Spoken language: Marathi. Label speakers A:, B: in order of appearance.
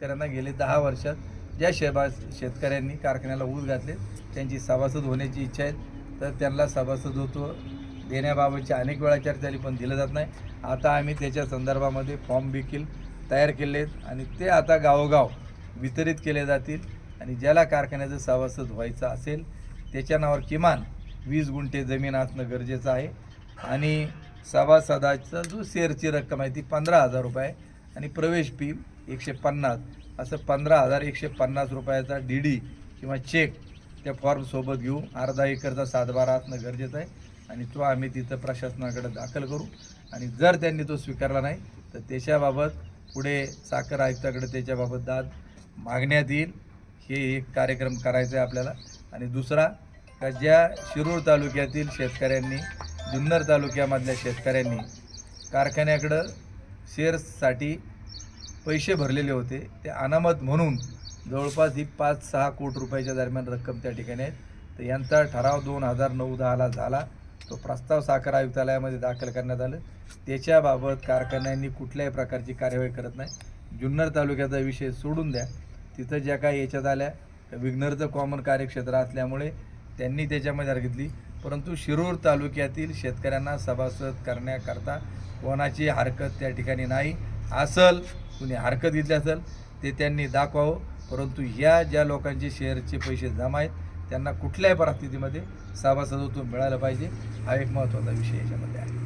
A: शेतकऱ्यांना गेले दहा वर्षात ज्या शेबा शेतकऱ्यांनी कारखान्याला ऊस घातले त्यांची सभासद होण्याची इच्छा आहे. तर त्यांना सभासदत्व देण्याबाबतची अनेक वेळा चर्चा झाली पण दिलं जात नाही. आता आम्ही त्याच्या संदर्भामध्ये फॉर्म देखील तयार केले आहेत आणि ते आता गावोगाव वितरित केले जातील. आणि ज्याला कारखान्याचं सभासद व्हायचं असेल त्याच्या नावावर किमान वीस गुंठे जमीन असणं गरजेचं आहे. आणि सभासदाचा जो शेअरची रक्कम आहे ती पंधरा हजार रुपये आणि प्रवेश फी एकशे पन्नास. असं पंधरा हजार एकशे पन्नास रुपयाचा डी डी किंवा चेक त्या फॉर्मसोबत घेऊ अर्धा एकरचा सातबारा असणं गरजेचं आहे. आणि तो आम्ही तिथं प्रशासनाकडे दाखल करू. आणि जर त्यांनी तो स्वीकारला नाही तर त्याच्याबाबत पुढे साखर आयुक्ताकडे त्याच्याबाबत दाद मागण्यात येईल. हे एक कार्यक्रम करायचा आहे आपल्याला. आणि दुसरा का ज्या शिरूर तालुक्यातील शेतकऱ्यांनी जुन्नर तालुक्यामधल्या शेतकऱ्यांनी कारखान्याकडं शेअर्ससाठी पैसे भरलेले होते. ते अनामत म्हणून जवळपास ही पाच सहा कोटी रुपयाच्या दरम्यान रक्कम त्या ठिकाणी आहेत तर यांचा ठराव दोन हजार नऊ दहाला झाला. तो प्रस्ताव साखर आयुक्तालयामध्ये दाखल करण्यात आलं. त्याच्याबाबत कारखान्यांनी कुठल्याही प्रकारची कार्यवाही करत नाही. जुन्नर तालुक्याचा विषय सोडून द्या. तिथं ज्या काही याच्यात आल्या विघ्नरचं कॉमन कार्यक्षेत्र असल्यामुळे त्यांनी त्याच्यामध्ये घेतली. परंतु शिरूर तालुक्यातील शेतकऱ्यांना सभासद करण्याकरता कोणाची हरकत त्या ठिकाणी नाही. असल कुणी हरकत घेतली असेल ते त्यांनी दाखवावं. परंतु ह्या ज्या लोकांचे शेअरचे पैसे जमा आहेत त्यांना कुठल्याही परिस्थितीमध्ये सभासदत्व मिळालं पाहिजे. हा एक महत्त्वाचा विषय याच्यामध्ये आहे.